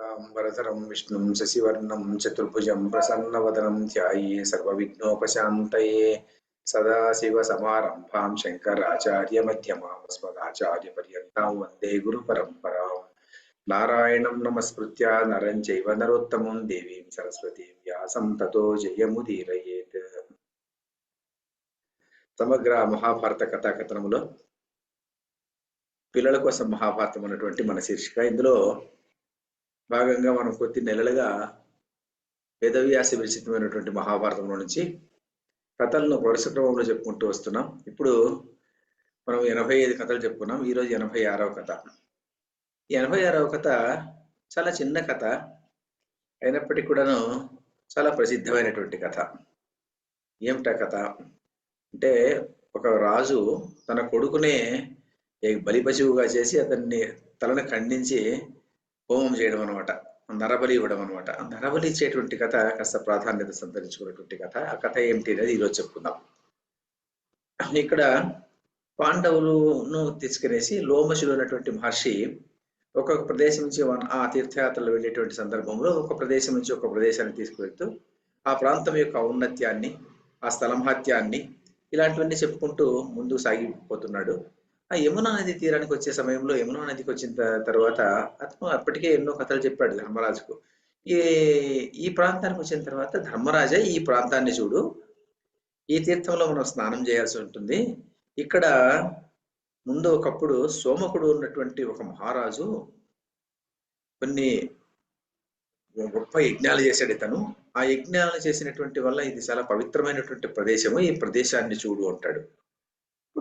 వరదరం విష్ణుం శశివర్ణం చతుర్భుజం ప్రసన్నవదనం ధ్యాయే సర్వవిఘ్నోపశాంతయే. సదాశివసమారంభాం శంకరాచార్యమధ్యమామస్మదాచార్యపర్యంతాం వందే గురుపరంపరాం నారాయణం నమస్కృత్య నరం చైవ నరోత్తమం దేవీం సరస్వతీం వ్యాసం తతో జయముదీరయేత్. సమగ్ర మహాభారత కథాకథనములో పిల్లల కోసం మహాభారతం అన్నటువంటి మన శీర్షిక. ఇందులో భాగంగా మనం కొద్ది నెలలుగా వేదవ్యాస విరచితమైనటువంటి మహాభారతంలో నుంచి కథలను వరుస క్రమంలో చెప్పుకుంటూ వస్తున్నాం. ఇప్పుడు మనం ఎనభై ఐదు కథలు చెప్పుకున్నాం. ఈరోజు ఎనభై ఆరవ కథ. ఎనభై ఆరవ కథ చాలా చిన్న కథ. అయినప్పటికీ కూడాను చాలా ప్రసిద్ధమైనటువంటి కథ. ఏమిటా కథ? అంటే ఒక రాజు తన కొడుకునే బలిపశువుగా చేసి అతన్ని తలను ఖండించి హోమం చేయడం అనమాట నరబలి ఇవ్వడం అనమాట నరబలి ఇచ్చేటువంటి కథ కాస్త ప్రాధాన్యత సంతరించుకున్నటువంటి కథ. ఆ కథ ఏమిటి అనేది ఈరోజు చెప్పుకుందాం. ఇక్కడ పాండవులను తీసుకునేసి లోమశులు అనేటువంటి మహర్షి ఒక్కొక్క ప్రదేశం నుంచి ఆ తీర్థయాత్రలు వెళ్ళేటువంటి సందర్భంలో ఒక ప్రదేశం నుంచి ఒక ప్రదేశాన్ని తీసుకువెళ్తూ ఆ ప్రాంతం యొక్క ఔన్నత్యాన్ని ఆ స్థలమహత్యాన్ని ఇలాంటివన్నీ చెప్పుకుంటూ ముందుకు సాగిపోతున్నాడు. ఆ యమునా నది తీరానికి వచ్చే సమయంలో యమునా నదికి వచ్చిన తర్వాత అతను అప్పటికే ఎన్నో కథలు చెప్పాడు ధర్మరాజుకు. ఈ ఈ ప్రాంతానికి వచ్చిన తర్వాత ధర్మరాజా ఈ ప్రాంతాన్ని చూడు ఈ తీర్థంలో మనం స్నానం చేయాల్సి ఉంటుంది. ఇక్కడ ముందు ఒకప్పుడు సోమకుడు ఉన్నటువంటి ఒక మహారాజు కొన్ని గొప్ప యజ్ఞాలు చేశాడు ఇతను. ఆ యజ్ఞాలు చేసినటువంటి వల్ల ఇది చాలా పవిత్రమైనటువంటి ప్రదేశము. ఈ ప్రదేశాన్ని చూడు అంటాడు.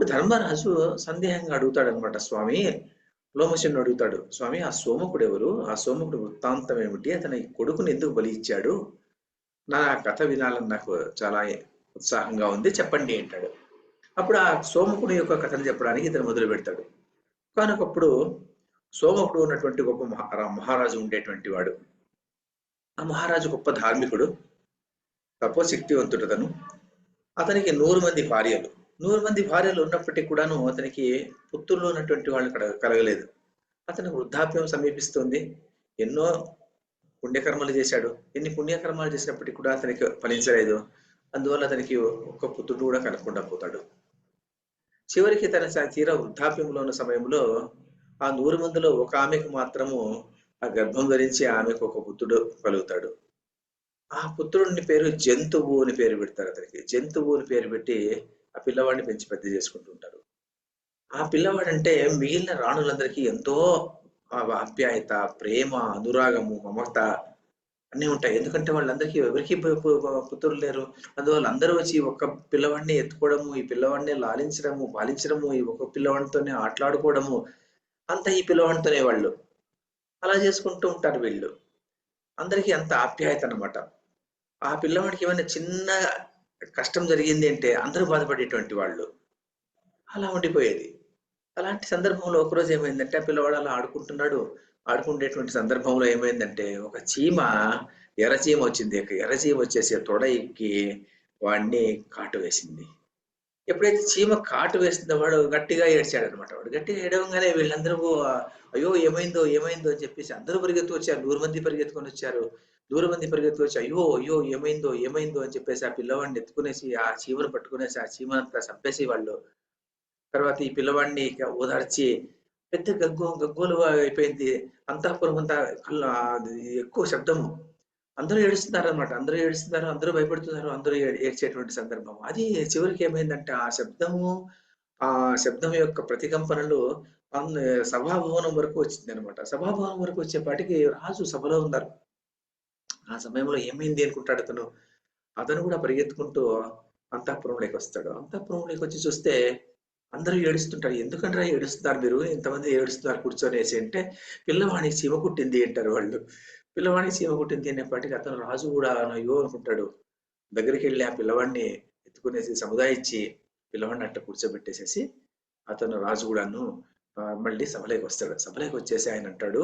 ఇప్పుడు ధర్మరాజు సందేహంగా అడుగుతాడు అనమాట స్వామి లోమశుని అడుగుతాడు స్వామి ఆ సోమకుడు ఎవరు? ఆ సోమకుడు వృత్తాంతం ఏమిటి? అతని కొడుకుని ఎందుకు బలి ఇచ్చాడు? నా కథ వినాలని నాకు చాలా ఉత్సాహంగా ఉంది చెప్పండి అంటాడు. అప్పుడు ఆ సోమకుడు యొక్క కథను చెప్పడానికి ఇతను మొదలు పెడతాడు. కానొకప్పుడు సోమకుడు ఉన్నటువంటి గొప్ప మహారాజు ఉండేటువంటి వాడు. ఆ మహారాజు గొప్ప ధార్మికుడు తపోశక్తివంతుడు అతను అతనికి నూరు మంది భార్యలు. నూరు మంది భార్యలు ఉన్నప్పటికీ కూడాను అతనికి పుత్రులు ఉన్నటువంటి వాళ్ళు కలగలేదు. అతను వృద్ధాప్యం సమీపిస్తుంది. ఎన్నో పుణ్యకర్మలు చేశాడు. ఎన్ని పుణ్యకర్మాలు చేసినప్పటికీ కూడా అతనికి ఫలించలేదు. అందువల్ల అతనికి ఒక్క పుత్రుడు కూడా కలగకుండా పోతాడు. చివరికి తన తీరా వృద్ధాప్యంలో ఉన్న సమయంలో ఆ నూరు మందిలో ఒక ఆమెకు మాత్రము ఆ గర్భం ధరించి ఆమెకు ఒక పుత్రుడు కలుగుతాడు. ఆ పుత్రుడిని పేరు జంతువు అని పేరు పెడతారు అతనికి. జంతువు అని పేరు పెట్టి ఆ పిల్లవాడిని పెంచి పెద్ద చేసుకుంటుంటారు. ఆ పిల్లవాడంటే మిగిలిన రాణులందరికీ ఎంతో ఆప్యాయత ప్రేమ అనురాగము మమత అన్నీ ఉంటాయి. ఎందుకంటే వాళ్ళందరికీ ఎవరికి పుత్రులు లేరు. అందువల్ల అందరూ వచ్చి ఒక పిల్లవాడిని ఎత్తుకోవడము ఈ పిల్లవాడిని లాలించడము పాలించడము ఈ ఒక పిల్లవాడితోనే ఆటలాడుకోవడము అంత ఈ పిల్లవాడితోనే వాళ్ళు. అలా చేసుకుంటూ ఉంటారు వీళ్ళు. అందరికీ అంత ఆప్యాయత అనమాట ఆ పిల్లవాడికి ఏమైనా చిన్న కష్టం జరిగింది అంటే అందరూ బాధపడేటువంటి వాళ్ళు. అలా ఉండిపోయేది. అలాంటి సందర్భంలో ఒకరోజు ఏమైందంటే ఆ పిల్లవాడు అలా ఆడుకుంటున్నాడు. ఆడుకునేటువంటి సందర్భంలో ఏమైందంటే ఒక చీమ ఎర్రచీమ వచ్చింది. ఎర్రచీమ వచ్చేసి తొడ ఎక్కి వాడిని కాటు వేసింది. ఎప్పుడైతే చీమ కాటు వేసిందో వాడు గట్టిగా ఏడ్చాడు అనమాట వాడు గట్టిగా ఏడవగానే వీళ్ళందరూ అయ్యో ఏమైందో ఏమైందో అని చెప్పేసి అందరూ పరిగెత్తు వచ్చారు నూరు మంది పరిగెత్తుకొని వచ్చారు. దూరం మంది వచ్చి అయ్యో అయ్యో ఏమైందో ఏమైందో అని చెప్పేసి ఆ పిల్లవాడిని ఎత్తుకునేసి ఆ చీమను పట్టుకునేసి ఆ చీమనంతా చంపేసి వాళ్ళు. తర్వాత ఈ పిల్లవాడిని ఓదార్చి పెద్ద గగ్గు గగ్గోలు అయిపోయింది. అంతఃపురం అంతా ఎక్కువ శబ్దము. అందరూ ఏడుస్తున్నారు అనమాట అందరూ ఏడుస్తున్నారు అందరూ భయపడుతున్నారు అందరూ ఏడ్చేటువంటి సందర్భం అది చివరికి ఏమైందంటే ఆ శబ్దము ఆ శబ్దం యొక్క ప్రతికంపనలు సభాభవనం వరకు వచ్చింది అనమాట సభాభవనం వరకు వచ్చేపాటికి రాజు సభలో ఉన్నారు. ఆ సమయంలో ఏమైంది అనుకుంటాడు అతను? అతను కూడా పరిగెత్తుకుంటూ అంతఃపురంలోకి వస్తాడు. అంతఃపురంలోకి వచ్చి చూస్తే అందరూ ఏడుస్తుంటారు. ఎందుకంటారా ఏడుస్తున్నారు మీరు? ఇంతమంది ఏడుస్తున్నారు కూర్చొనేసి అంటే పిల్లవాడికి చీమ కుట్టింది అంటారు వాళ్ళు. పిల్లవాడికి చీమ కుట్టింది అనేప్పటికీ అతను రాజు కూడా అయ్యో అనుకుంటాడు. దగ్గరికి వెళ్ళి ఆ పిల్లవాడిని ఎత్తుకునేసి సముదాయించి పిల్లవాడిని అట్ట కూర్చోబెట్టేసేసి అతను రాజు కూడాను మళ్ళీ సభలోకి వస్తాడు. సభలోకి వచ్చేసి ఆయన అంటాడు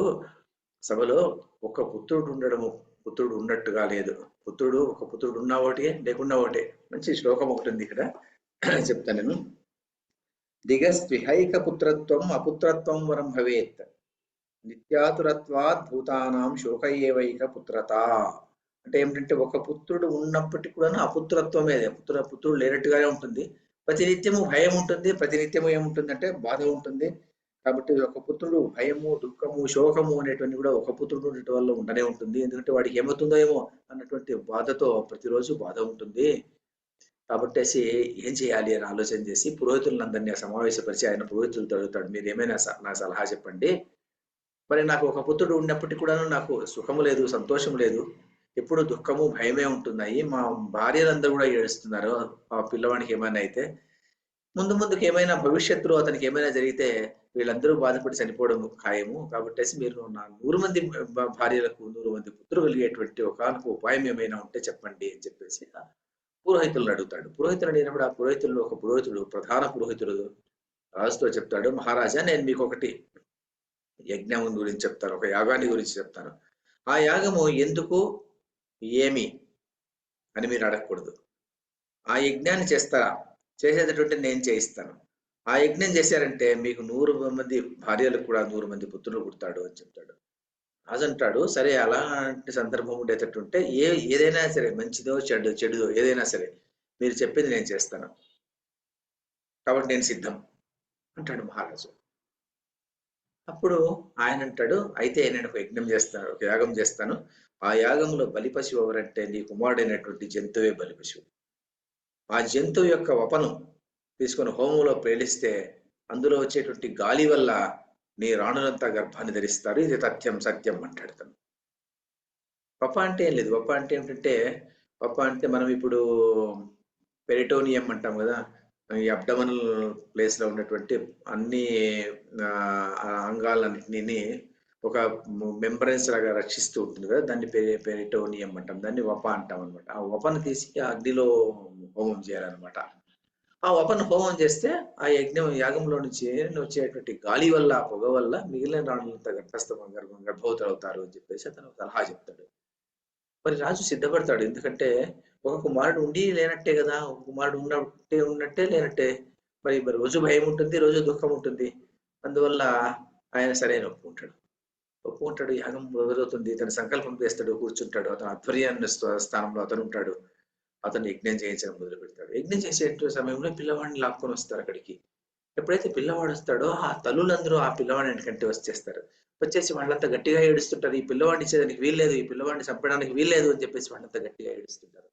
సభలో ఒక పుత్రుడు ఉండడము పుత్రుడు ఉన్నట్టుగా లేదు. పుత్రుడు ఒక పుత్రుడు ఉన్న ఒకటే లేకుండా ఒకటే. మంచి శ్లోకం ఒకటి ఉంది ఇక్కడ. చెప్తాను నేను. దిగస్విహైక పుత్రత్వం అపుత్రత్వం వరం భవేత్. నిత్యాతురత్వాత్ భూతానాం శోక ఏవైక పుత్రత అంటే ఏమిటంటే ఒక పుత్రుడు ఉన్నప్పటికీ కూడా అపుత్రత్వమే పుత్ర పుత్రుడు లేనట్టుగానే ఉంటుంది. ప్రతినిత్యము భయం ఉంటుంది. ప్రతినిత్యము ఏముంటుంది అంటే బాధ ఉంటుంది. కాబట్టి ఒక పుత్రుడు భయము దుఃఖము శోకము అనేటువంటి కూడా ఒక పుత్రుడు ఉండటం వల్ల ఉండనే ఉంటుంది. ఎందుకంటే వాడికి ఏమవుతుందో ఏమో అన్నటువంటి బాధతో ప్రతిరోజు బాధ ఉంటుంది. కాబట్టి ఏం చేయాలి అని ఆలోచన చేసి పురోహితులందరినీ సమావేశపరిచి ఆయన పురోహితులతో అడుగుతాడు మీరు ఏమైనా స- నా సలహా చెప్పండి. మరి నాకు ఒక పుత్రుడు ఉన్నప్పటికీ కూడా నాకు సుఖము లేదు సంతోషం లేదు. ఎప్పుడు దుఃఖము భయమే ఉంటున్నాయి. మా భార్యలందరూ కూడా ఏడుస్తున్నారు. ఆ పిల్లవాడికి ఏమైనా అయితే ముందు ముందుకు ఏమైనా భవిష్యత్తులో అతనికి ఏమైనా జరిగితే వీళ్ళందరూ బాధపడి చనిపోవడం ఖాయము. కాబట్టి మీరు నా నూరు మంది భార్యలకు నూరు మంది పుత్రులు కలిగేటువంటి ఒకనొక ఉపాయం ఏమైనా ఉంటే చెప్పండి అని చెప్పేసి పురోహితులను అడుగుతాడు. పురోహితులు అడిగినప్పుడు ఆ పురోహితుల్లో ఒక పురోహితుడు ప్రధాన పురోహితుడు రాజుతో చెప్తాడు మహారాజా నేను మీకు ఒకటి యజ్ఞం గురించి చెప్తాను ఒక యాగాన్ని గురించి చెప్తాను. ఆ యాగము ఎందుకు? ఏమి? అని మీరు అడగకూడదు. ఆ యజ్ఞాన్ని చేస్తారా? చేసేటటువంటి నేను చేయిస్తాను. ఆ యజ్ఞం చేశారంటే మీకు నూరు మంది భార్యలకు కూడా నూరు మంది పుత్రులు పుడతాడు అని చెప్తాడు. రాజు అంటాడు సరే అలాంటి సందర్భం ఉండేటట్టుంటే ఏ ఏదైనా సరే మంచిదో చెడు చెడుదో ఏదైనా సరే మీరు చెప్పింది నేను చేస్తాను. కాబట్టి నేను సిద్ధం అంటాడు మహారాజు. అప్పుడు ఆయన అంటాడు అయితే నేను ఒక యజ్ఞం చేస్తాను ఒక యాగం చేస్తాను. ఆ యాగంలో బలిపశువు ఎవరంటే నీ కుమారుడైనటువంటి జంతువే బలిపశువు ఆ జంతువు యొక్క వపనం తీసుకొని హోమంలో పేలిస్తే అందులో వచ్చేటువంటి గాలి వల్ల నీ రాణులంతా గర్భాన్ని ధరిస్తారు. ఇది తథ్యం సత్యం అంటాడు తను. పప్ప అంటే ఏం లేదు. పప్ప అంటే ఏమిటంటే పప్ప అంటే మనం ఇప్పుడు పెరిటోనియం అంటాం కదా. ఈ అబ్డమనల్ ప్లేస్లో ఉన్నటువంటి అన్ని అంగాలన్నింటినీ ఒక మెంబ్రెన్స్ లాగా రక్షిస్తూ ఉంటుంది కదా. దాన్ని పెరి పెరిటోనియం అంటాం. దాన్ని వప అంటాం అనమాట ఆ వపను తీసి ఆ అగ్నిలో హోమం చేయాలన్నమాట. ఆ వపను హోమం చేస్తే ఆ యజ్ఞం యాగంలో నుంచి వచ్చేటువంటి గాలి వల్ల ఆ పొగ వల్ల మిగిలిన రాణులంతా గర్భస్థ గర్భం గర్భవతులు అవుతారు అని చెప్పేసి అతను సలహా చెప్తాడు. మరి రాజు సిద్ధపడతాడు. ఎందుకంటే ఒక కుమారుడు ఉండి లేనట్టే కదా ఒక కుమారుడు ఉన్నట్టే ఉన్నట్టే లేనట్టే. మరి మరి రోజు భయం ఉంటుంది రోజు దుఃఖం ఉంటుంది. అందువల్ల ఆయన సరైన ఒప్పుకుంటాడు. ఒప్పుకుంటాడు యాగం మొదలవుతుంది. తన సంకల్పం చేస్తాడు కూర్చుంటాడు. అతను ఆధ్వర్యాన్ని స్థానంలో అతను ఉంటాడు అతను యజ్ఞం చేయించడం మొదలు పెడతాడు. యజ్ఞం చేసే సమయంలో పిల్లవాడిని లాక్కొని వస్తారు అక్కడికి. ఎప్పుడైతే పిల్లవాడు వస్తాడో ఆ తల్లులందరూ ఆ పిల్లవాడిని వెనకంటే వచ్చేస్తారు. వచ్చేసి వాళ్ళంతా గట్టిగా ఏడుస్తుంటారు. ఈ పిల్లవాడిని ఇచ్చేదానికి వీల్లేదు ఈ పిల్లవాడిని చంపడానికి వీల్లేదు అని చెప్పేసి వాళ్ళంతా గట్టిగా ఏడుస్తుంటారు.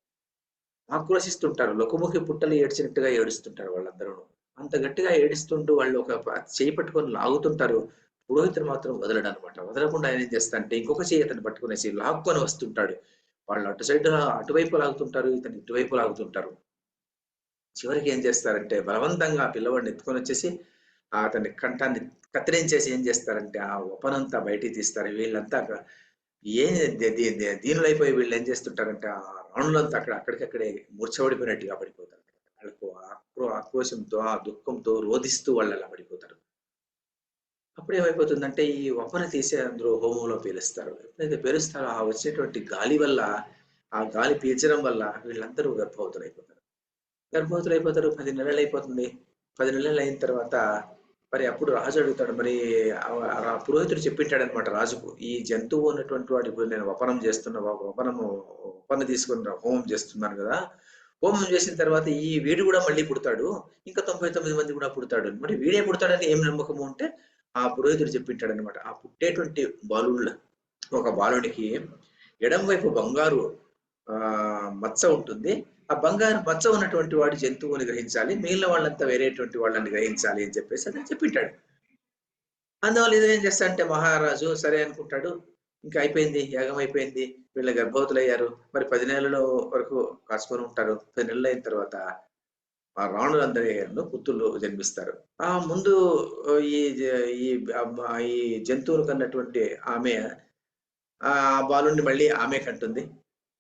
ఆక్రోశిస్తుంటారు. లోకముఖి పుట్టలు ఏడ్చినట్టుగా ఏడుస్తుంటారు వాళ్ళందరూ అంత గట్టిగా ఏడుస్తుంటూ వాళ్ళు ఒక చేయి పట్టుకొని లాగుతుంటారు. పురోహితుడు మాత్రం వదలడు అనమాట వదలకుండా ఆయన ఏం చేస్తా అంటే ఇంకొక చేయి అతను పట్టుకునేసి లాక్కొని వస్తుంటాడు. వాళ్ళు అటు సైడ్ అటువైపు లాగుతుంటారు ఇతను ఇటువైపు లాగుతుంటారు. చివరికి ఏం చేస్తారంటే బలవంతంగా ఆ పిల్లవాడిని ఎత్తుకొని వచ్చేసి అతని కంఠాన్ని కత్తిరించేసి ఏం చేస్తారంటే ఆ ఉపనంతా బయటికి తీస్తారు. వీళ్ళంతా ఏం ఏ ది- దీనులైపోయి వీళ్ళు ఏం చేస్తుంటారంటే ఆ రాణులంతా అక్కడ అక్కడికక్కడే మూర్చబడిపోయినట్టుగా పడిపోతారు. వాళ్ళకు ఆక్రో ఆక్రోశంతో ఆ దుఃఖంతో రోధిస్తూ వాళ్ళు అలా పడిపోతారు. అప్పుడు ఏమైపోతుందంటే ఈ వపన తీసే అందరూ హోమంలో పీలుస్తారు. ఎప్పుడైతే పేలుస్తారో ఆ వచ్చేటువంటి గాలి వల్ల ఆ గాలి పీల్చడం వల్ల వీళ్ళందరూ గర్భవతులు అయిపోతారు గర్భవతులు అయిపోతారు పది నెలలు అయిపోతుంది. పది నెలలు అయిన తర్వాత మరి అప్పుడు రాజు అడుగుతాడు మరి ఆ- పురోహితుడు చెప్పింటాడు అనమాట రాజుకు ఈ జంతువు ఉన్నటువంటి వాడు నేను వపనం చేస్తున్న వపనము వపన తీసుకుని హోమం చేస్తున్నాను కదా. హోమం చేసిన తర్వాత ఈ వీడు కూడా మళ్ళీ పుడతాడు ఇంకా తొంభై తొమ్మిది మంది కూడా పుడతాడు. మరి వీడే పుడతాడని ఏం నమ్మకము అంటే ఆ పురోహితుడు చెప్పింటాడు అనమాట ఆ పుట్టేటువంటి బాలుళ్ళ ఒక బాలుడికి ఎడం వైపు బంగారు ఆ మచ్చ ఉంటుంది. ఆ బంగారు మచ్చ ఉన్నటువంటి వాడి జంతువుని గ్రహించాలి. మిగిలిన వాళ్ళంతా వేరేటువంటి వాళ్ళని గ్రహించాలి అని చెప్పేసి అతను చెప్పింటాడు. అందువల్ల ఇదేం చేస్తాడంటే మహారాజు సరే అనుకుంటాడు. ఇంకా అయిపోయింది యాగం అయిపోయింది. వీళ్ళ గర్భవతులు అయ్యారు మరి పది నెలల వరకు కాసుకొని ఉంటారు. పది నెలలు అయిన తర్వాత ఆ రాణులందరూ పుత్రులు జన్మిస్తారు. ఆ ముందు ఈ ఈ ఈ జంతువులు కన్నటువంటి ఆమె ఆ బాలుడిని మళ్ళీ ఆమె కంటుంది.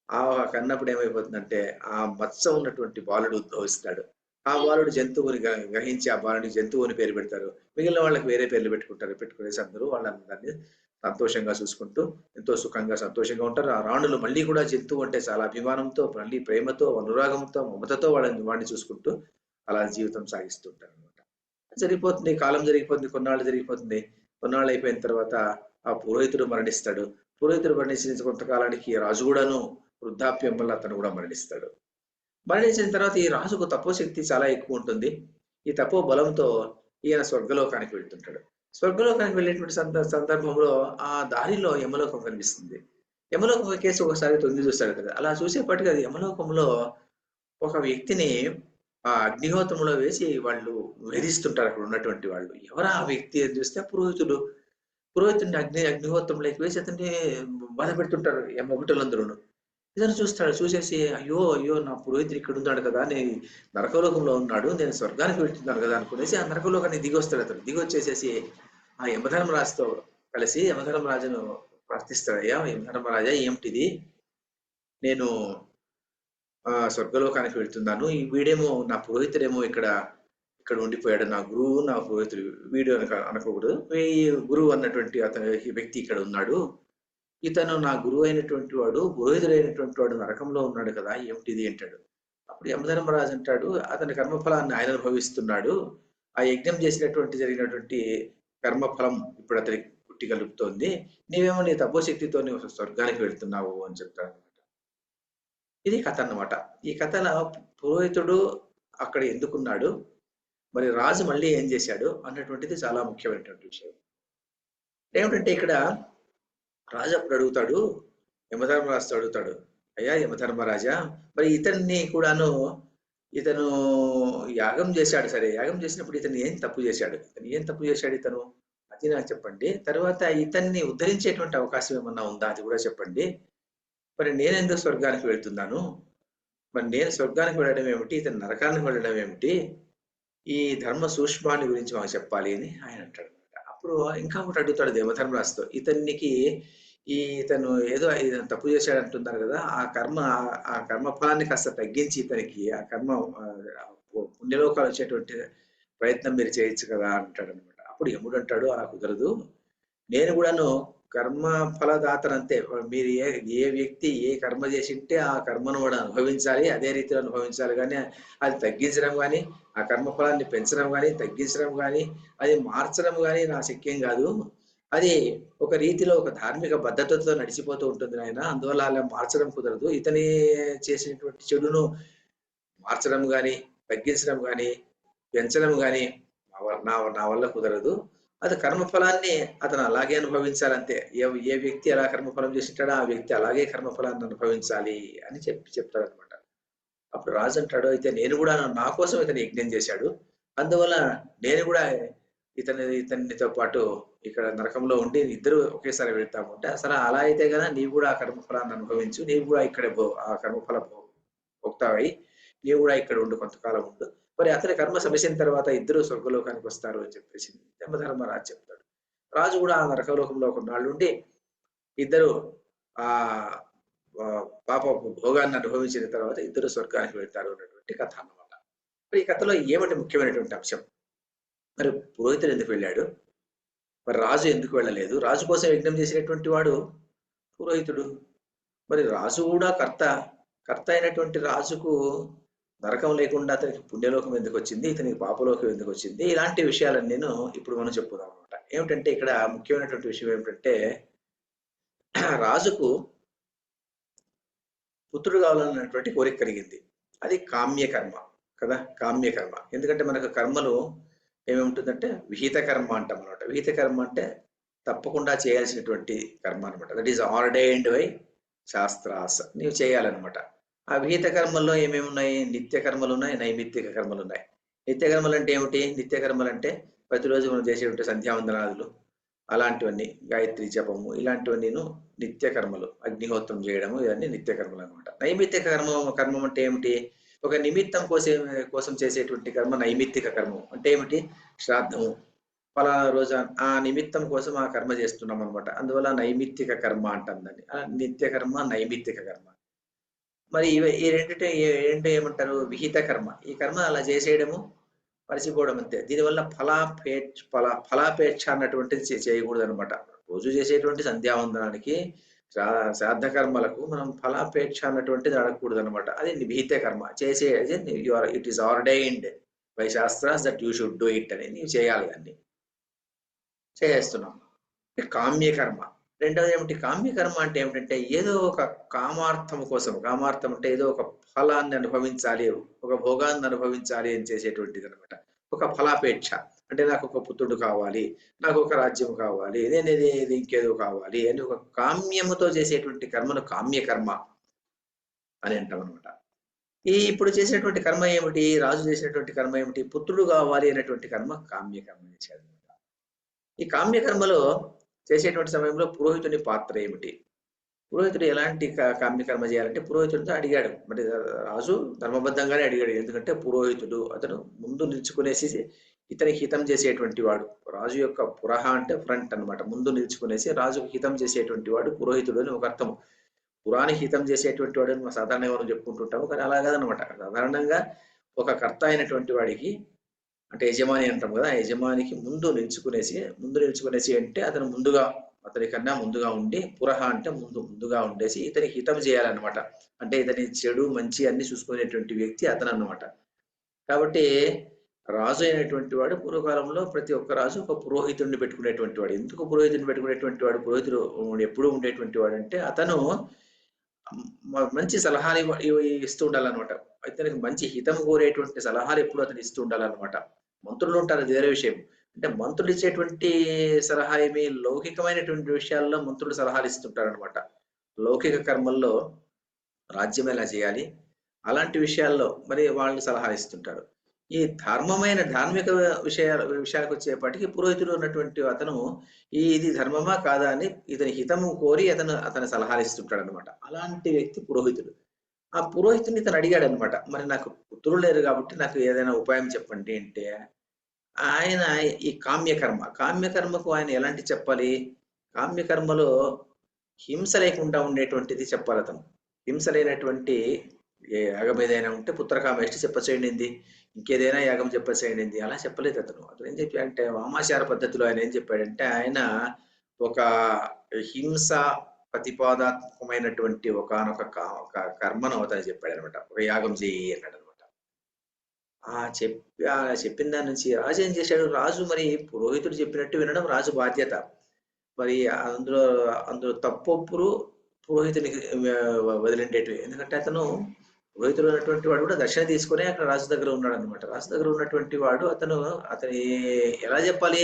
ఆ కన్నప్పుడు ఏమైపోతుందంటే ఆ మత్స ఉన్నటువంటి బాలుడు ఉద్భవిస్తాడు. ఆ బాలుడు జంతువుని గ్రహించి ఆ బాలుడికి జంతువుని పేరు పెడతారు. మిగిలిన వాళ్ళకి వేరే పేర్లు పెట్టుకుంటారు. పెట్టుకునేసి అందరూ వాళ్ళందరినీ సంతోషంగా చూసుకుంటూ ఎంతో సుఖంగా సంతోషంగా ఉంటారు. ఆ రాణులు మళ్ళీ కూడా జంతువు అంటే చాలా అభిమానంతో మళ్ళీ ప్రేమతో అనురాగంతో మమతతో వాళ్ళని వాడిని చూసుకుంటూ అలా జీవితం సాగిస్తుంటారు అనమాట జరిగిపోతుంది కాలం జరిగిపోతుంది కొన్నాళ్ళు జరిగిపోతుంది. కొన్నాళ్ళు అయిపోయిన తర్వాత ఆ పురోహితుడు మరణిస్తాడు. పురోహితుడు మరణించిన కొంతకాలానికి రాజు కూడాను వృద్ధాప్యం వల్ల అతను కూడా మరణిస్తాడు. మరణించిన తర్వాత ఈ రాజుకు తపోశక్తి చాలా ఎక్కువ ఉంటుంది. ఈ తపో బలంతో ఈయన స్వర్గలోకానికి వెళ్తుంటాడు. స్వర్గలోకానికి వెళ్ళేటువంటి సంద సందర్భంలో ఆ దారిలో యమలోకం కనిపిస్తుంది. యమలోకం కేసు ఒకసారి తొంగి చూస్తారు కదా అలా చూసేపాటికి అది యమలోకంలో ఒక వ్యక్తిని ఆ అగ్నిహోత్రంలో వేసి వాళ్ళు వేధిస్తుంటారు. అక్కడ ఉన్నటువంటి వాళ్ళు ఎవరా ఆ వ్యక్తి అని చూస్తే పురోహితుడు పురోహితుడిని అగ్ని అగ్నిహోత్రంలోకి వేసి అతన్ని బాధ పెడుతుంటారు యమభటులందరూ ఇతను చూస్తాడు చూసేసి అయ్యో అయ్యో నా పురోహితుడు ఇక్కడ ఉన్నాడు కదా నేను నరకలోకంలో ఉన్నాడు నేను స్వర్గానికి వెళ్తున్నాను కదా అనుకునేసి ఆ నరకలోకాన్ని దిగి వస్తాడు అతను. దిగి వచ్చేసేసి ఆ యమధర్మరాజుతో కలిసి యమధర్మరాజును ప్రార్థిస్తాడు అయ్యా యమధర్మరాజా ఏమిటిది? నేను ఆ స్వర్గలోకానికి వెళ్తున్నాను. ఈ వీడేమో నా పురోహితుడేమో ఇక్కడ ఇక్కడ ఉండిపోయాడు. నా గురువు నా పురోహితుడు వీడు అనక అనకూడదు. ఈ గురువు అన్నటువంటి అతని వ్యక్తి ఇక్కడ ఉన్నాడు. ఇతను నా గురువు అయినటువంటి వాడు పురోహితుడైనటువంటి వాడు నరకంలో ఉన్నాడు కదా ఏమిటిది అంటాడు. అప్పుడు యమధర్మరాజు అంటాడు అతని కర్మఫలాన్ని ఆయన అనుభవిస్తున్నాడు. ఆ యజ్ఞం చేసినటువంటి జరిగినటువంటి కర్మఫలం ఇప్పుడు అతనికి పుట్టి కలుపుతోంది. నీవేమో నీ తపోశక్తితో నీవు స్వర్గానికి వెళ్తున్నావు అని చెప్తాడు అనమాట ఇది కథ అన్నమాట. ఈ కథలో పురోహితుడు అక్కడ ఎందుకున్నాడు? మరి రాజు మళ్ళీ ఏం చేశాడు? అన్నటువంటిది చాలా ముఖ్యమైనటువంటి విషయం. ఏమిటంటే ఇక్కడ రాజు అప్పుడు అడుగుతాడు యమధర్మరాజుతో అడుగుతాడు అయ్యా యమధర్మరాజా మరి ఇతన్ని కూడాను ఇతను యాగం చేశాడు సరే యాగం చేసినప్పుడు ఇతను ఏం తప్పు చేశాడు? ఇతను ఏం తప్పు చేశాడు ఇతను? అది నాకు చెప్పండి. తర్వాత ఇతన్ని ఉద్ధరించేటువంటి అవకాశం ఏమన్నా ఉందా? అది కూడా చెప్పండి. మరి నేనెందుకు స్వర్గానికి వెళ్తున్నాను? మరి నేను స్వర్గానికి వెళ్ళడం ఏమిటి? ఇతను నరకానికి వెళ్ళడం ఏమిటి? ఈ ధర్మ సూక్ష్మాన్ని గురించి మాకు చెప్పాలి అని ఆయన అంటాడు. అప్పుడు ఇంకా ఒకటి అడుగుతాడు దేవధర్మరాజుతో ఇతనికి ఈ ఇతను ఏదో ఇతను తప్పు చేశాడు అంటున్నారు కదా ఆ కర్మ ఆ కర్మ ఫలాన్ని కాస్త తగ్గించి ఇతనికి ఆ కర్మ పుణ్యలోకాలు వచ్చేటువంటి ప్రయత్నం మీరు చేయొచ్చు కదా అంటాడు అనమాట అప్పుడు యముడు అంటాడు అలా కుదరదు. నేను కూడాను కర్మ ఫలదాతనంతే. మీరు ఏ ఏ వ్యక్తి ఏ కర్మ చేసి ఉంటే ఆ కర్మను కూడా అనుభవించాలి అదే రీతిలో అనుభవించాలి. కానీ అది తగ్గించడం కానీ ఆ కర్మ ఫలాన్ని పెంచడం కానీ తగ్గించడం కానీ అది మార్చడం కానీ నా శక్యం కాదు. అది ఒక రీతిలో ఒక ధార్మిక భద్రతతో నడిచిపోతూ ఉంటుంది ఆయన అందువల్ల అలా మార్చడం కుదరదు. ఇతని చేసినటువంటి చెడును మార్చడం కానీ తగ్గించడం కానీ పెంచడం కానీ నా నా వల్ల కుదరదు. అది కర్మఫలాన్ని అతను అలాగే అనుభవించాలంతే. ఏ ఏ వ్యక్తి ఎలా కర్మఫలం చేసింటాడో ఆ వ్యక్తి అలాగే కర్మఫలాన్ని అనుభవించాలి అని చెప్పి చెప్తాడు అనమాట అప్పుడు రాజు అంటాడు అయితే నేను కూడా నా కోసం ఇతను యజ్ఞం చేశాడు. అందువల్ల నేను కూడా ఇతని ఇతనితో పాటు ఇక్కడ నరకంలో ఉండి ఇద్దరు ఒకేసారి వెళ్తాము. అంటే అసలు అలా అయితే కదా నీవు కూడా ఆ కర్మఫలాన్ని అనుభవించు. నీవు కూడా ఇక్కడే భో- ఆ కర్మఫల భో- భోక్తావై. నీవు కూడా ఇక్కడ ఉండు కొంతకాలం ఉండు. మరి అతని కర్మ సమసిన తర్వాత ఇద్దరు స్వర్గలోకానికి వస్తారు అని చెప్పేసి యమధర్మరాజు చెప్తాడు. రాజు కూడా ఆ నరకలోకంలో కొన్నాళ్ళు ఉండి ఇద్దరు ఆ పాప భోగాన్ని అనుభవించిన తర్వాత ఇద్దరు స్వర్గానికి వెళ్తారు అనేటువంటి కథ అన్నమాట మరి ఈ కథలో ఏమంటే ముఖ్యమైనటువంటి అంశం? మరి పురోహితుడు ఎందుకు వెళ్ళాడు? మరి రాజు ఎందుకు వెళ్ళలేదు? రాజు కోసం యజ్ఞం చేసినటువంటి వాడు పురోహితుడు. మరి రాజు కూడా కర్త. కర్త అయినటువంటి రాజుకు నరకం లేకుండా అతనికి పుణ్యలోకం ఎందుకు వచ్చింది? ఇతనికి పాపలోకం ఎందుకు వచ్చింది? ఇలాంటి విషయాలను నేను ఇప్పుడు మనం చెప్పుదాం అనమాట ఏమిటంటే ఇక్కడ ముఖ్యమైనటువంటి విషయం ఏమిటంటే రాజుకు పుత్రుడు కావాలన్నటువంటి కోరిక కలిగింది. అది కామ్యకర్మ కదా? కామ్యకర్మ. ఎందుకంటే మనకు కర్మలు ఏమేముంటుందంటే విహిత కర్మ అంటాం అనమాట విహిత కర్మ అంటే తప్పకుండా చేయాల్సినటువంటి కర్మ అనమాట that is ordained by shastras. నీవు చేయాలన్నమాట. ఆ కర్మల్లో ఏమేమి ఉన్నాయి? నిత్య కర్మలు ఉన్నాయి నైమిత్తిక కర్మలు ఉన్నాయి. నిత్య కర్మలు అంటే ఏమిటి? నిత్య కర్మలు అంటే ప్రతిరోజు మనం చేసేటువంటి సంధ్యావందనాదులు అలాంటివన్నీ గాయత్రి జపము ఇలాంటివన్నీ నిత్య కర్మలు అగ్నిహోత్రం చేయడము ఇవన్నీ నిత్య కర్మలు అనమాట నైమిత్తిక కర్మ కర్మం అంటే ఏమిటి? ఒక నిమిత్తం కోసం కోసం చేసేటువంటి కర్మ నైమిత్తిక కర్మం. అంటే ఏమిటి? శ్రాద్ధము. ఫలానా రోజు ఆ- నిమిత్తం కోసం ఆ కర్మ చేస్తున్నాం అనమాట అందువల్ల నైమిత్తిక కర్మ అంటుంది ఆ నిత్య కర్మ నైమిత్తిక కర్మ. మరి ఇవి ఈ రెండింటి ఏంటో ఏమంటారు? విహిత కర్మ. ఈ కర్మ అలా చేసేయడము పరిచిపోవడం అంతే. దీనివల్ల ఫలాపేక్ష ఫల ఫలాపేక్ష అన్నటువంటిది చే- చేయకూడదు అనమాట రోజు చేసేటువంటి సంధ్యావందనానికి శ్రా- శ్రాద్ధ కర్మలకు మనం ఫలాపేక్ష అన్నటువంటిది అడగకూడదు అనమాట అది విహిత కర్మ. చేసే it is ordained by shastras that you should do it అని. నీవు చేయాలి దాన్ని చేస్తున్నాం. కామ్య కర్మ రెండవది ఏమిటి? కామ్యకర్మ అంటే ఏమిటంటే ఏదో ఒక కామార్థం కోసం కామార్థం అంటే ఏదో ఒక ఫలాన్ని అనుభవించాలి ఒక భోగాన్ని అనుభవించాలి అని చేసేటువంటిది అనమాట ఒక ఫలాపేక్ష. అంటే నాకు ఒక పుత్రుడు కావాలి నాకు ఒక రాజ్యం కావాలి ఇదేనేది ఇది ఇంకేదో కావాలి అని ఒక కామ్యముతో చేసేటువంటి కర్మను కామ్యకర్మ అని అంటాం అనమాట ఈ ఇప్పుడు చేసినటువంటి కర్మ ఏమిటి? రాజు చేసినటువంటి కర్మ ఏమిటి? పుత్రుడు కావాలి అనేటువంటి కర్మ కామ్యకర్మ చేశాడు అనమాట ఈ కామ్యకర్మలో చేసేటువంటి సమయంలో పురోహితుని పాత్ర ఏమిటి? పురోహితుడు ఎలాంటి కా- కామ్యకర్మ చేయాలంటే పురోహితుడితో అడిగాడు. మరి రాజు ధర్మబద్ధంగానే అడిగాడు. ఎందుకంటే పురోహితుడు అతను ముందు నిల్చుకునేసి ఇతనికి హితం చేసేటువంటి వాడు. రాజు యొక్క పురహ అంటే ఫ్రంట్ అన్నమాట. ముందు నిల్చుకునేసి రాజుకు హితం చేసేటువంటి వాడు పురోహితుడు అని ఒక అర్థం పురానికి హితం చేసేటువంటి వాడు అని సాధారణంగా మనం చెప్పుకుంటుంటాము. కానీ అలాగదనమాట సాధారణంగా ఒక కర్త అయినటువంటి వాడికి అంటే యజమాని అంటాం కదా ఆ యజమానికి ముందు నిలుచుకునేసి ముందు నిల్చుకునేసి అంటే అతను ముందుగా అతని కన్నా ముందుగా ఉండి పురహ అంటే ముందు ముందుగా ఉండేసి ఇతనికి హితం చేయాలన్నమాట. అంటే ఇతని చెడు మంచి అన్ని చూసుకునేటువంటి వ్యక్తి అతను అన్నమాట కాబట్టి రాజు అయినటువంటి వాడు పూర్వకాలంలో ప్రతి ఒక్క రాజు ఒక పురోహితుడిని పెట్టుకునేటువంటి వాడు. ఎందుకు పురోహితుడిని పెట్టుకునేటువంటి వాడు? పురోహితుడు ఎప్పుడు ఉండేటువంటి వాడు అంటే అతను మంచి సలహాలు ఇస్తూ ఉండాలన్నమాట. ఇతనికి మంచి హితం కోరేటువంటి సలహాలు ఎప్పుడు అతను ఇస్తూ ఉండాలన్నమాట. మంత్రులు ఉంటారు అది వేరే విషయం. అంటే మంత్రులు ఇచ్చేటువంటి సలహా ఏమి? లౌకికమైనటువంటి విషయాల్లో మంత్రులు సలహాలు ఇస్తుంటారు అనమాట లౌకిక కర్మల్లో రాజ్యం ఎలా చేయాలి? అలాంటి విషయాల్లో మరి వాళ్ళు సలహాలు ఇస్తుంటారు. ఈ ధర్మమైన ధార్మిక విషయాల విషయాలకు వచ్చేపటికి పురోహితుడు ఉన్నటువంటి అతను ఈ ఇది ధర్మమా కాదా అని ఇతని హితము కోరి అతను అతని సలహాలు ఇస్తుంటాడు అనమాట అలాంటి వ్యక్తి పురోహితుడు. ఆ పురోహితుని తను అడిగాడు అనమాట మరి నాకు పుత్రులు లేరు కాబట్టి నాకు ఏదైనా ఉపాయం చెప్పండి అంటే ఆయన ఈ కామ్యకర్మ కామ్యకర్మకు ఆయన ఎలాంటి చెప్పాలి? కామ్యకర్మలో హింస లేకుండా ఉండేటువంటిది చెప్పాలి అతను. హింస లేనటువంటి యాగం ఏదైనా ఉంటే పుత్రకామేష్టి చెప్పచేయండింది ఇంకేదైనా యాగం చెప్పచేయండింది అలా చెప్పలేదు అతను. అతను ఏం చెప్పి అంటే వామాచార పద్ధతిలో ఆయన ఏం చెప్పాడంటే ఆయన ఒక హింస ప్రతిపాదాత్మకమైనటువంటి ఒకనొక కర్మను అవతని చెప్పాడు అనమాట ఒక యాగం చేయి అన్నాడు అనమాట ఆ చెప్పి ఆ చెప్పిన దాని నుంచి రాజు ఏం చేశాడు? రాజు మరి పురోహితుడు చెప్పినట్టు వినడం రాజు బాధ్యత. మరి అందులో అందులో తప్పొప్పులు పురోహితుని వదిలిండేటివి. ఎందుకంటే అతను పురోహితుడు ఉన్నటువంటి వాడు కూడా దర్శన తీసుకుని అక్కడ రాజు దగ్గర ఉన్నాడు అనమాట రాజు దగ్గర ఉన్నటువంటి వాడు అతను అతని ఎలా చెప్పాలి?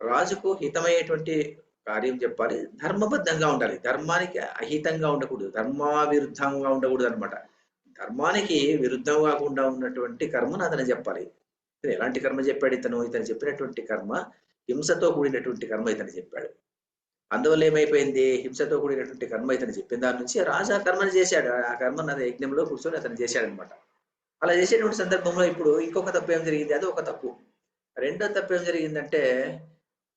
రాజుకు హితమయ్యేటువంటి కార్యం చెప్పాలి. ధర్మబద్ధంగా ఉండాలి. ధర్మానికి అహితంగా ఉండకూడదు. ధర్మావిరుద్ధంగా ఉండకూడదు అనమాట ధర్మానికి విరుద్ధం కాకుండా ఉన్నటువంటి కర్మను అతను చెప్పాలి. ఇతను ఎలాంటి కర్మ చెప్పాడు ఇతను? ఇతను చెప్పినటువంటి కర్మ హింసతో కూడినటువంటి కర్మ ఇతను చెప్పాడు. అందువల్ల ఏమైపోయింది? హింసతో కూడినటువంటి కర్మ ఇతను చెప్పిన దాని నుంచి రాజు ఆ కర్మను చేశాడు. ఆ కర్మను అదే యజ్ఞంలో కూర్చొని అతను చేశాడనమాట అలా చేసేటువంటి సందర్భంలో ఇప్పుడు ఇంకొక తప్పు ఏం జరిగింది? అది ఒక తప్పు. రెండో తప్పు ఏం జరిగిందంటే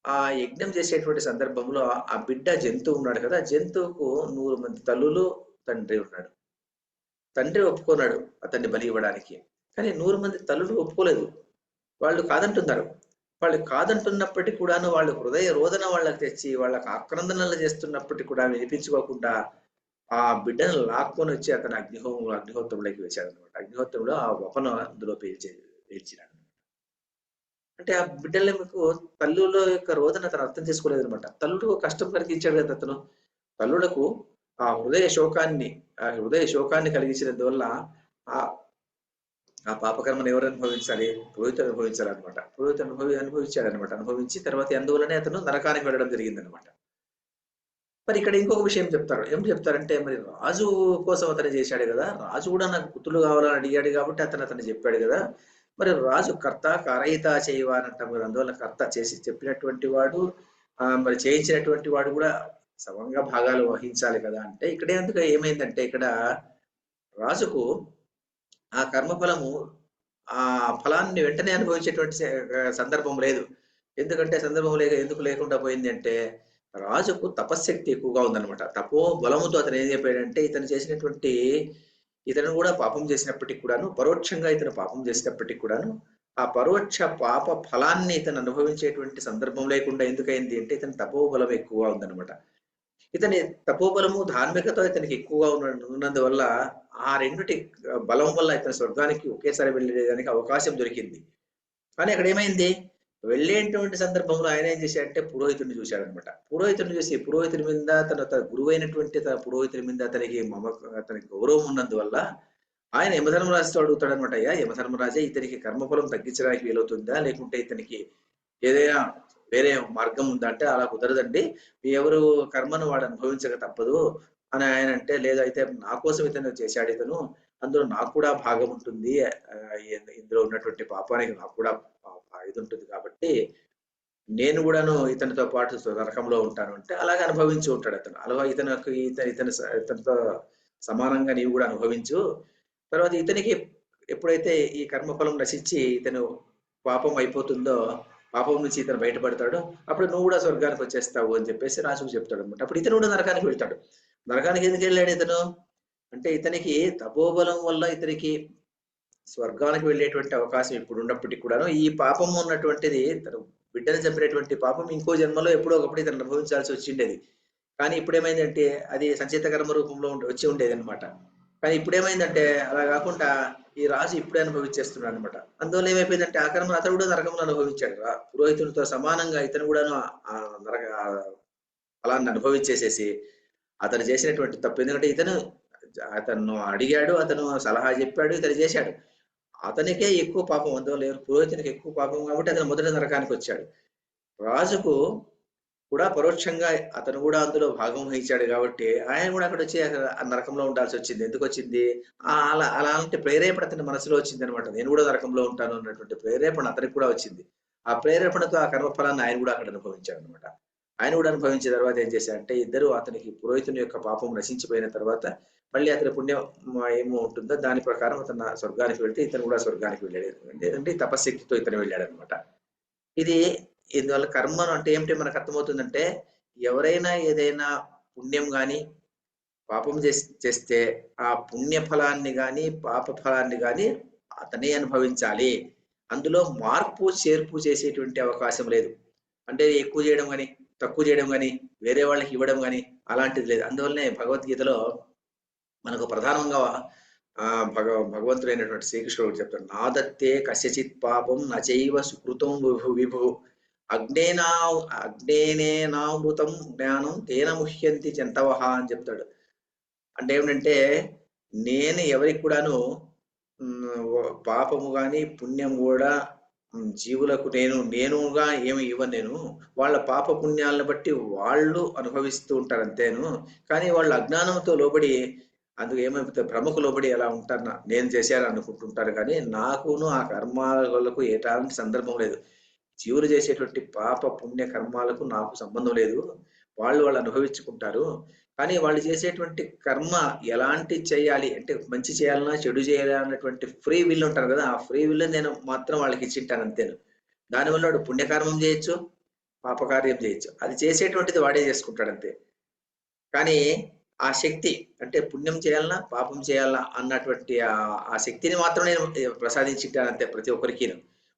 ఆ యజ్ఞం చేసేటువంటి సందర్భంలో ఆ బిడ్డ జంతువు ఉన్నాడు కదా జంతువుకు నూరు మంది తల్లులు తండ్రి ఉన్నాడు. తండ్రి ఒప్పుకున్నాడు అతన్ని బలి ఇవ్వడానికి. కానీ నూరు మంది తల్లులు ఒప్పుకోలేదు. వాళ్ళు కాదంటున్నారు. వాళ్ళు కాదంటున్నప్పటికీ కూడాను వాళ్ళు హృదయ రోదన వాళ్ళకి తెచ్చి వాళ్ళకి ఆక్రందనలు చేస్తున్నప్పటికీ కూడా వినిపించుకోకుండా ఆ బిడ్డను లాక్కొని వచ్చి అతను అగ్నిహో అగ్నిహోత్రంలోకి వేశాడు అనమాట అగ్నిహోత్రంలో ఆ వపన అందులో పేల్చే పేల్చినాడు. అంటే ఆ బిడ్డల మీకు తల్లుల యొక్క రోదన అతను అర్థం చేసుకోలేదు అనమాట తల్లుడు కష్టం కలిగించాడు కదా అతను. తల్లులకు ఆ హృదయ శోకాన్ని ఆ హృదయ శోకాన్ని కలిగించినందువల్ల ఆ ఆ పాపకర్మను ఎవరు అనుభవించాలి? పురోహితుడు అనుభవించాలి అనమాట పురోహితుడు అనుభవి అనుభవించాడు అనమాట అనుభవించి తర్వాత అందువల్లనే అతను నరకానికి వెళ్ళడం జరిగింది అనమాట మరి ఇక్కడ ఇంకొక విషయం చెప్తారు. ఏం చెప్తారంటే మరి రాజు కోసం అతను చేశాడు కదా. రాజు కూడా నాకు పుత్రులు కావాలని అడిగాడు కాబట్టి అతను అతను చెప్పాడు కదా. మరి రాజు కర్త కరయిత చేయవా మరి కదా అందువల్ల కర్త చేసి చెప్పినటువంటి వాడు మరి చేయించినటువంటి వాడు కూడా సమంగా భాగాలు వహించాలి కదా అంటే ఇక్కడే అందుకే ఏమైందంటే ఇక్కడ రాజుకు ఆ కర్మఫలము ఆ ఫలాన్ని వెంటనే అనుభవించేటువంటి సందర్భం లేదు. ఎందుకంటే సందర్భం లేక ఎందుకు లేకుండా పోయింది అంటే రాజుకు తపశ్శక్తి ఎక్కువగా ఉందన్నమాట. తపో బలముతో అతను ఏం చెప్పాడంటే ఇతను చేసినటువంటి ఇతను కూడా పాపం చేసినప్పటికి కూడాను పరోక్షంగా ఇతను పాపం చేసినప్పటికి కూడాను ఆ పరోక్ష పాప ఫలాన్ని ఇతను అనుభవించేటువంటి సందర్భం లేకుండా ఎందుకైంది అంటే ఇతని తపోబలం ఎక్కువగా ఉందన్నమాట. ఇతని తపోబలము ధార్మికత ఇతనికి ఎక్కువగా ఉన్న ఉన్నందువల్ల ఆ రెండుటి బలం వల్ల ఇతని స్వర్గానికి ఒకేసారి వెళ్ళేదానికి అవకాశం దొరికింది. కానీ అక్కడ ఏమైంది? వెళ్ళేటువంటి సందర్భంలో ఆయన ఏం చేశాడంటే పురోహితుడిని చూశాడనమాట. పురోహితుడిని చూసి పురోహితుడి మీద తన తన గురువైనటువంటి తన పురోహితుడి మీద అతనికి మమక అతనికి గౌరవం ఉన్నందువల్ల ఆయన యమధర్మరాజుతో అడుగుతాడనమాట అయ్యా యమధర్మరాజే ఇతనికి కర్మఫలం తగ్గించడానికి వీలవుతుందా? లేకుంటే ఇతనికి ఏదైనా వేరే మార్గం ఉందా? అంటే అలా కుదరదండి. మీ ఎవరు కర్మను వాడు అనుభవించక తప్పదు అని ఆయన అంటే లేదు అయితే నా కోసం ఇతను చేశాడు ఇతను. అందులో నాకు కూడా భాగం ఉంటుంది. ఇందులో ఉన్నటువంటి పాపానికి నాకు కూడా ఇది ఉంటుంది కాబట్టి నేను కూడాను ఇతనితో పాటు నరకంలో ఉంటాను అంటే అలాగే అనుభవించి ఉంటాడు అతను. అలా ఇతను ఇతను ఇతను ఇతనితో సమానంగా నీవు కూడా అనుభవించు. తర్వాత ఇతనికి ఎప్పుడైతే ఈ కర్మఫలం నశించి ఇతను పాపం అయిపోతుందో పాపం నుంచి ఇతను బయటపడతాడు అప్పుడు నువ్వు కూడా స్వర్గానికి వచ్చేస్తావు అని చెప్పేసి రాజుకు చెప్తాడు అనమాట అప్పుడు ఇతను కూడా నరకానికి వెళ్తాడు. నరకానికి ఎందుకు వెళ్ళాడు ఇతను? అంటే ఇతనికి తపోబలం వల్ల ఇతనికి స్వర్గానికి వెళ్ళేటువంటి అవకాశం ఇప్పుడు ఉన్నప్పటికీ కూడాను. ఈ పాపం ఉన్నటువంటిది తను బిడ్డను చంపినటువంటి పాపం ఇంకో జన్మలో ఎప్పుడో ఒకప్పుడు ఇతను అనుభవించాల్సి వచ్చిండేది. కానీ ఇప్పుడు ఏమైందంటే అది సంచిత కర్మ రూపంలో ఉండి- వచ్చి ఉండేది అనమాట కానీ ఇప్పుడు ఏమైందంటే అలా కాకుండా ఈ రాజు ఇప్పుడే అనుభవించేస్తున్నాడు అనమాట అందువల్ల ఏమైపోయిందంటే ఆ కర్మ అతను కూడా నరకంలో అనుభవించాడు. పురోహితునితో పురోహితుడితో సమానంగా ఇతను కూడాను ఆ- నరక అలా అనుభవించేసేసి అతను చేసినటువంటి తప్పు. ఎందుకంటే ఇతను అతను అడిగాడు అతను సలహా చెప్పాడు ఇతను చేశాడు. అతనికే ఎక్కువ పాపం అందువల్ల ఎవరు పురోహితునికి ఎక్కువ పాపం కాబట్టి అతను మొదటి నరకానికి వచ్చాడు. రాజుకు కూడా పరోక్షంగా అతను కూడా అందులో భాగం వహించాడు కాబట్టి ఆయన కూడా అక్కడ వచ్చి ఆ నరకంలో ఉండాల్సి వచ్చింది. ఎందుకు వచ్చింది? ఆ అలా అలాంటి ప్రేరేపణ అతని మనసులో వచ్చింది అనమాట నేను కూడా నరకంలో ఉంటాను అన్నటువంటి ప్రేరేపణ అతనికి కూడా వచ్చింది. ఆ ప్రేరేపణతో ఆ కర్మఫలాన్ని ఆయన కూడా అక్కడ అనుభవించాడు అనమాట ఆయన కూడా అనుభవించిన తర్వాత ఏం చేశాడంటే ఇద్దరు అతనికి పురోహితుని యొక్క పాపం నశించిపోయిన తర్వాత మళ్ళీ అతని పుణ్యం ఏమో ఉంటుందో దాని ప్రకారం అతను స్వర్గానికి వెళ్తే ఇతను కూడా స్వర్గానికి వెళ్ళాడు. ఎందుకంటే తపశక్తితో ఇతను వెళ్ళాడు అనమాట ఇది ఇందువల్ల కర్మను అంటే ఏమిటి మనకు అర్థమవుతుందంటే ఎవరైనా ఏదైనా పుణ్యం కానీ పాపం చేస్తే ఆ పుణ్య ఫలాన్ని కానీ పాప ఫలాన్ని కానీ అతనే అనుభవించాలి. అందులో మార్పు చేర్పు చేసేటువంటి అవకాశం లేదు. అంటే ఎక్కువ చేయడం కానీ తక్కువ చేయడం కానీ వేరే వాళ్ళకి ఇవ్వడం కానీ అలాంటిది లేదు. అందువల్లనే భగవద్గీతలో మనకు ప్రధానంగా ఆ భగ భగవంతుడైనటువంటి శ్రీకృష్ణుడు చెప్తాడు నాదత్తే కస్యచిత్ పాపం నచైవ సుకృతం విభు విభు అగ్నేనా అగ్నేనేనామృతం జ్ఞానం తేన ముహ్యంతి జంతవహ అని చెప్తాడు. అంటే ఏమిటంటే నేను ఎవరికి కూడాను పాపము కానీ పుణ్యం కూడా జీవులకు నేను నేనుగా ఏమి ఇవ్వను నేను. వాళ్ళ పాప పుణ్యాలను బట్టి వాళ్ళు అనుభవిస్తూ ఉంటారు అంతేను. కానీ వాళ్ళు అజ్ఞానంతో లోబడి అందుకు ఏమైపోతే ప్రముఖ లోబడి ఎలా ఉంటారు. నేను చేశాను అనుకుంటుంటారు కానీ నాకును ఆ కర్మాలకు ఎలాంటి సందర్భం లేదు. జీవులు చేసేటువంటి పాప పుణ్య కర్మాలకు నాకు సంబంధం లేదు. వాళ్ళు వాళ్ళు అనుభవించుకుంటారు. కానీ వాళ్ళు చేసేటువంటి కర్మ ఎలాంటి చేయాలి? అంటే మంచి చేయాలన్నా చెడు చేయాలా అన్నటువంటి ఫ్రీ విల్ ఉంటారు కదా. ఆ ఫ్రీ విల్ నేను మాత్రం వాళ్ళకి ఇచ్చింటాను అంతేను. దానివల్ల వాడు పుణ్యకర్మం చేయొచ్చు పాపకార్యం చేయొచ్చు. అది చేసేటువంటిది వాడే చేసుకుంటాడు అంతే. కానీ ఆ శక్తి అంటే పుణ్యం చేయాలన్నా పాపం చేయాలా అన్నటువంటి ఆ శక్తిని మాత్రం నేను ప్రసాదించింటాను అంతే ప్రతి ఒక్కరికి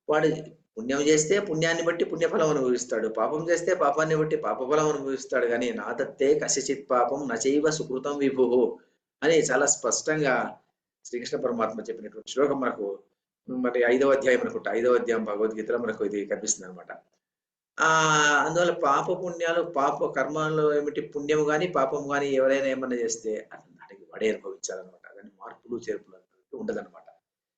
వాడు పుణ్యం చేస్తే పుణ్యాన్ని బట్టి పుణ్యఫలం అనుభవిస్తాడు పాపం చేస్తే పాపాన్ని బట్టి పాపఫలం అనుభవిస్తాడు కానీ నాదత్తే కశ్యచిత్ పాపం నచైవ సుకృతం విభు అని చాలా స్పష్టంగా శ్రీకృష్ణ పరమాత్మ చెప్పినటువంటి శ్లోకం మనకు మరి ఐదవ అధ్యాయం అనుకుంటా ఐదవ అధ్యాయం భగవద్గీతలో మనకు ఇది కనిపిస్తుంది అనమాట ఆ అందువల్ల పాప పుణ్యాలు పాప కర్మలు ఏమిటి పుణ్యం కానీ పాపం కానీ ఎవరైనా ఏమన్నా చేస్తే అతని దానికి వాడే అనుభవించాలన్నమాట. దాని మార్పులు చేర్పులు ఉండదన్నమాట.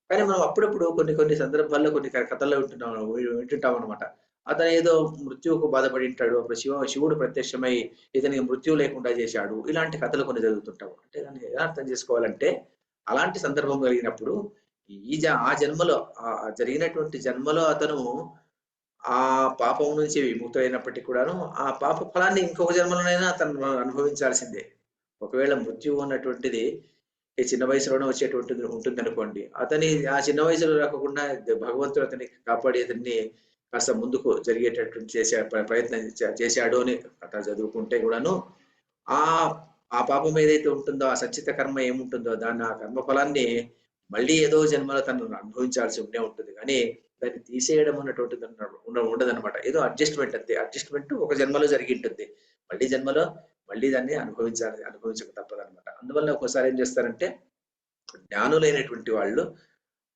కానీ మనం అప్పుడప్పుడు కొన్ని కొన్ని సందర్భాల్లో కొన్ని కథల్లో వింటున్నాం వింటుంటాం అనమాట అతను ఏదో మృత్యువుకు బాధపడి ఉంటాడు అప్పుడు శివ శివుడు ప్రత్యక్షమై ఇతనికి మృత్యు లేకుండా చేశాడు. ఇలాంటి కథలు కొన్ని జరుగుతుంటాము అంటే దాన్ని ఎలా అర్థం చేసుకోవాలంటే అలాంటి సందర్భం కలిగినప్పుడు ఈ జ ఆ జన్మలో ఆ జరిగినటువంటి జన్మలో అతను ఆ పాపం నుంచి విముక్తుడైనప్పటికీ కూడాను ఆ పాప ఫలాన్ని ఇంకొక జన్మలోనైనా తను అనుభవించాల్సిందే. ఒకవేళ మృత్యువు అన్నటువంటిది ఈ చిన్న వయసులోనే వచ్చేటువంటి ఉంటుంది అనుకోండి అతని ఆ చిన్న వయసులో రాకుండా భగవంతుడు అతని కాపాడి అతన్ని కాస్త ముందుకు జరిగేటటువంటి చేసే ప్రయత్నం చేశాడు అని అట్లా చదువుకుంటే కూడాను ఆ ఆ పాపం ఏదైతే ఉంటుందో ఆ సచ్చిత కర్మ ఏముంటుందో దాన్ని ఆ కర్మ ఫలాన్ని మళ్ళీ ఏదో జన్మలో తను అనుభవించాల్సి ఉండే ఉంటుంది. కానీ దాన్ని తీసేయడం అన్నటువంటిది ఉండదు అనమాట ఏదో అడ్జస్ట్మెంట్ అంతే. అడ్జస్ట్మెంట్ ఒక జన్మలో జరిగి ఉంటుంది మళ్ళీ జన్మలో మళ్ళీ దాన్ని అనుభవించాలి అనుభవించక తప్పదనమాట అందువల్ల ఒక్కోసారి ఏం చేస్తారంటే జ్ఞానులైనటువంటి వాళ్ళు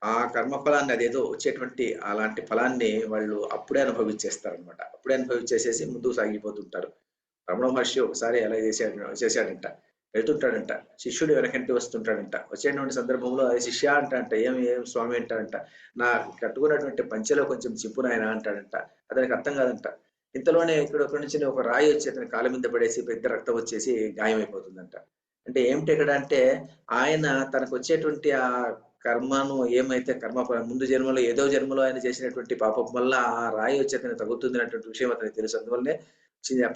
ఆ కర్మ ఫలాన్ని అదేదో వచ్చేటువంటి అలాంటి ఫలాన్ని వాళ్ళు అప్పుడే అనుభవించేస్తారనమాట అప్పుడే అనుభవించేసేసి ముందుకు సాగిపోతుంటారు. రమణ మహర్షి ఒకసారి ఎలా చేశాడు చేశాడంట వెళ్తుంటాడంట. శిష్యుడు వెనకంటి వస్తుంటాడంట. వచ్చేటువంటి సందర్భంలో అది శిష్య అంటాడంట ఏమి ఏం స్వామి? అంటాడంట. నా కట్టుకున్నటువంటి పంచెలో కొంచెం చిప్పు నాయన? అంటాడంట. అతనికి అర్థం కాదంట. ఇంతలోనే ఇక్కడ ఒక నుంచి ఒక రాయి వచ్చి అతని కాళ్ళ మీద పడేసి పెద్ద రక్తం వచ్చేసి గాయమైపోతుందంట. అంటే ఏమిటి ఇక్కడ అంటే ఆయన తనకు వచ్చేటువంటి ఆ కర్మను ఏమైతే కర్మ ముందు జన్మలో ఏదో జన్మలో ఆయన చేసినటువంటి పాపం వల్ల ఆ రాయి వచ్చి అతను తగ్గుతుంది అనేటువంటి విషయం అతనికి తెలుసు. అందువల్లనే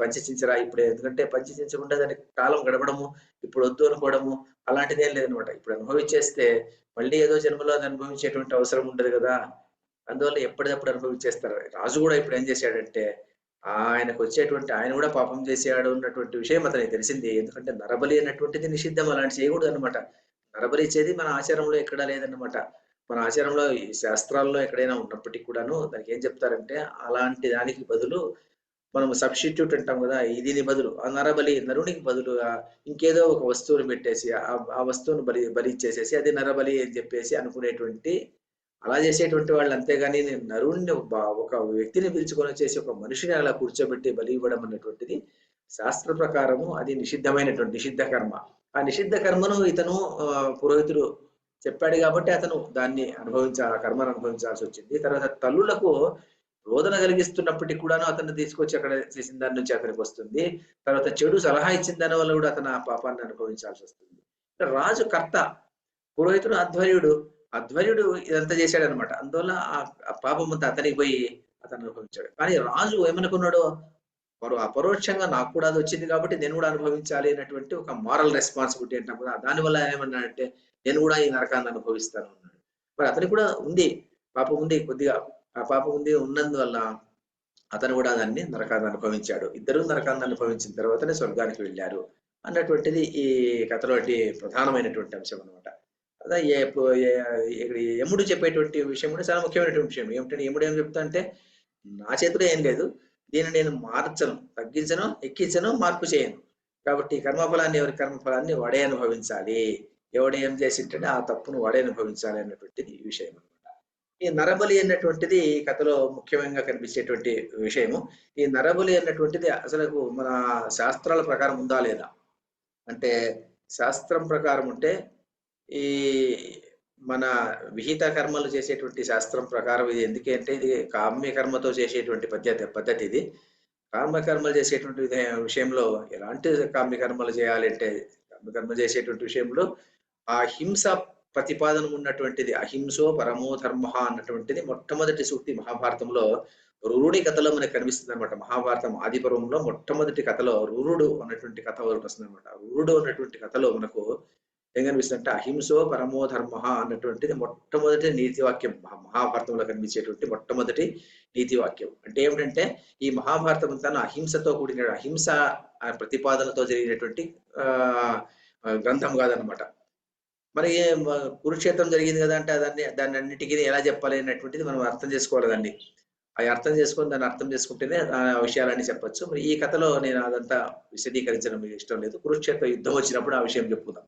పంచచించరా ఇప్పుడే ఎందుకంటే పంచచించకుండా దానికి కాలం గడపడము ఇప్పుడు వద్దు అనుకోవడము అలాంటిదేం లేదనమాట. ఇప్పుడు అనుభవించేస్తే మళ్ళీ ఏదో జన్మలో అది అనుభవించేటువంటి అవసరం ఉండదు కదా. అందువల్ల ఎప్పటికప్పుడు అనుభవించేస్తారు. రాజు కూడా ఇప్పుడు ఏం చేశాడంటే ఆయనకు వచ్చేటువంటి ఆయన కూడా పాపం చేసేవాడు ఉన్నటువంటి విషయం అతనికి తెలిసింది. ఎందుకంటే నరబలి అన్నటువంటిది నిషిద్ధం అలాంటి చేయకూడదు అనమాట నరబలి ఇచ్చేది మన ఆచారంలో ఎక్కడా లేదన్నమాట మన ఆచారంలో ఈ శాస్త్రాల్లో ఎక్కడైనా ఉన్నప్పటికీ కూడాను దానికి ఏం చెప్తారంటే అలాంటి దానికి బదులు మనం సబ్స్టిట్యూట్ అంటాం కదా దీని బదులు ఆ నరబలి నరునికి బదులుగా ఇంకేదో ఒక వస్తువుని పెట్టేసి ఆ ఆ వస్తువును బలి బలి ఇచ్చేసేసి అది నరబలి అని చెప్పేసి అనుకునేటువంటి అలా చేసేటువంటి వాళ్ళు అంతేగాని నరుణ్ణి ఒక- వ్యక్తిని పిలుచుకొని వచ్చేసి ఒక మనిషిని అలా కూర్చోబెట్టి బలి ఇవ్వడం అనేటువంటిది శాస్త్ర ప్రకారము అది నిషిద్ధమైనటువంటి నిషిద్ధ కర్మ. ఆ నిషిద్ధ కర్మను ఇతను పురోహితుడు చెప్పాడు కాబట్టి అతను దాన్ని అనుభవించ కర్మను అనుభవించాల్సి వచ్చింది. తర్వాత తల్లులకు రోదన కలిగిస్తున్నప్పటికీ కూడాను అతన్ని తీసుకొచ్చి అక్కడ చేసిన దాని నుంచి అతనికి వస్తుంది. తర్వాత చెడు సలహా ఇచ్చిన దాని వల్ల కూడా అతను ఆ పాపాన్ని అనుభవించాల్సి వస్తుంది. రాజు కర్త పురోహితుడు అధ్వర్యుడు అధ్వర్యుడు ఇదంతా చేశాడు అనమాట అందువల్ల ఆ పాపం అంతా అతనికి పోయి అతను అనుభవించాడు. కానీ రాజు ఏమనుకున్నాడు వారు అపరోక్షంగా నాకు కూడా అది వచ్చింది కాబట్టి నేను కూడా అనుభవించాలి అనేటువంటి ఒక మారల్ రెస్పాన్సిబిలిటీ అంటే దానివల్ల ఏమన్నాడంటే నేను కూడా ఈ నరకాన్ని అనుభవిస్తాను అన్నాడు. మరి అతనికి కూడా ఉంది పాపం ఉంది కొద్దిగా. ఆ పాపం ఉంది ఉన్నందువల్ల అతను కూడా దాన్ని నరకాన్ని అనుభవించాడు. ఇద్దరు నరకాన్ని అనుభవించిన తర్వాతనే స్వర్గానికి వెళ్ళారు అన్నటువంటిది ఈ కథలోటి ప్రధానమైనటువంటి అంశం అనమాట అదే ఇక్కడ యముడు చెప్పేటువంటి విషయం కూడా చాలా ముఖ్యమైనటువంటి విషయం. ఏమిటంటే యముడు ఏం చెప్తా అంటే నా చేతిలో ఏం లేదు దీన్ని నేను మార్చను తగ్గించను ఎక్కించను మార్పు చేయను. కాబట్టి ఈ కర్మఫలాన్ని ఎవరి కర్మఫలాన్ని వాడే అనుభవించాలి. ఎవడు ఏం చేసింటే ఆ తప్పును వాడే అనుభవించాలి అన్నటువంటిది ఈ విషయం. ఈ నరబలి అన్నటువంటిది ఈ కథలో ముఖ్యంగా కనిపించేటువంటి విషయము. ఈ నరబలి అన్నటువంటిది అసలు మన శాస్త్రాల ప్రకారం ఉందా లేదా? అంటే శాస్త్రం ప్రకారం ఉంటే ఈ మన విహిత కర్మలు చేసేటువంటి శాస్త్రం ప్రకారం ఇది ఎందుకంటే ఇది కామ్య కర్మతో చేసేటువంటి పద్ధతి పద్ధతి ఇది. కామ్యకర్మలు చేసేటువంటి విషయంలో ఎలాంటి కామ్యకర్మలు చేయాలంటే కామ్యకర్మ చేసేటువంటి విషయంలో ఆ హింస ప్రతిపాదన ఉన్నటువంటిది అహింసో పరమో ధర్మ అన్నటువంటిది మొట్టమొదటి సూక్తి మహాభారతంలో రురుడి కథలో మనకు కనిపిస్తుంది అనమాట మహాభారతం ఆదిపర్వంలో మొట్టమొదటి కథలో రురుడు అన్నటువంటి కథ ఒకటి వస్తుంది అనమాట రురుడు అన్నటువంటి కథలో మనకు ఏం కనిపిస్తుంది అంటే అహింసో పరమో ధర్మ అన్నటువంటిది మొట్టమొదటి నీతి వాక్యం మహాభారతంలో కనిపించేటువంటి మొట్టమొదటి నీతి వాక్యం అంటే ఏమిటంటే ఈ మహాభారతం అంతా అహింసతో కూడిన అహింస ప్రతిపాదనతో జరిగినటువంటి ఆ, గ్రంథం కాదనమాట మరి కురుక్షేత్రం జరిగింది కదా అంటే దాన్ని దాన్ని అన్నిటికీ ఎలా చెప్పాలి అనేటువంటిది మనం అర్థం చేసుకోవాలి దాన్ని అవి అర్థం చేసుకొని దాన్ని అర్థం చేసుకుంటేనే ఆ విషయాలన్నీ చెప్పొచ్చు. మరి ఈ కథలో నేను అదంతా విశదీకరించడం మీకు ఇష్టం లేదు. కురుక్షేత్ర యుద్ధం వచ్చినప్పుడు ఆ విషయం చెప్పుకుందాం.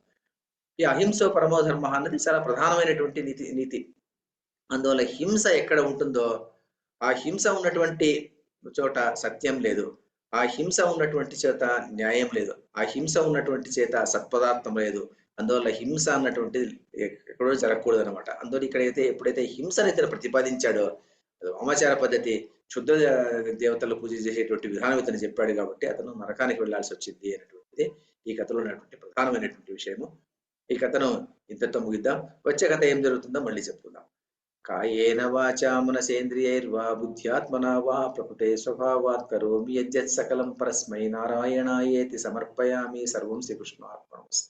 ఈ అహింస పరమోధర్మ అన్నది చాలా ప్రధానమైనటువంటి నీతి నీతి. అందువల్ల హింస ఎక్కడ ఉంటుందో ఆ హింస ఉన్నటువంటి చోట సత్యం లేదు. ఆ హింస ఉన్నటువంటి చేత న్యాయం లేదు. ఆ హింస ఉన్నటువంటి చేత సత్పదార్థం లేదు. అందువల్ల హింస అన్నటువంటిది ఎక్కడో జరగకూడదు అనమాట అందువల్ల ఇక్కడైతే ఎప్పుడైతే హింస ప్రతిపాదించాడో అమాచార వామాచార పద్ధతి శుద్ధ దేవతలు పూజ చేసేటువంటి విధానం ఇతను చెప్పాడు కాబట్టి అతను నరకానికి వెళ్ళాల్సి వచ్చింది అనేటువంటిది ఈ కథలో ఉన్నటువంటి ప్రధానమైనటువంటి విషయము. ఈ కథను ఇంతతో ముగిద్దాం. వచ్చే కథ ఏం జరుగుతుందో మళ్ళీ చెప్పుకుందాం. కాయేన వాచా మనసేంద్రియైర్వా బుద్ధ్యాత్మనా వా ప్రకృతే స్వభావాత్ కరోమి యజ్జత్ సకలం పరస్మై నారాయణాయేతి సమర్పయామి. సర్వం శ్రీకృష్ణార్పణమస్తు.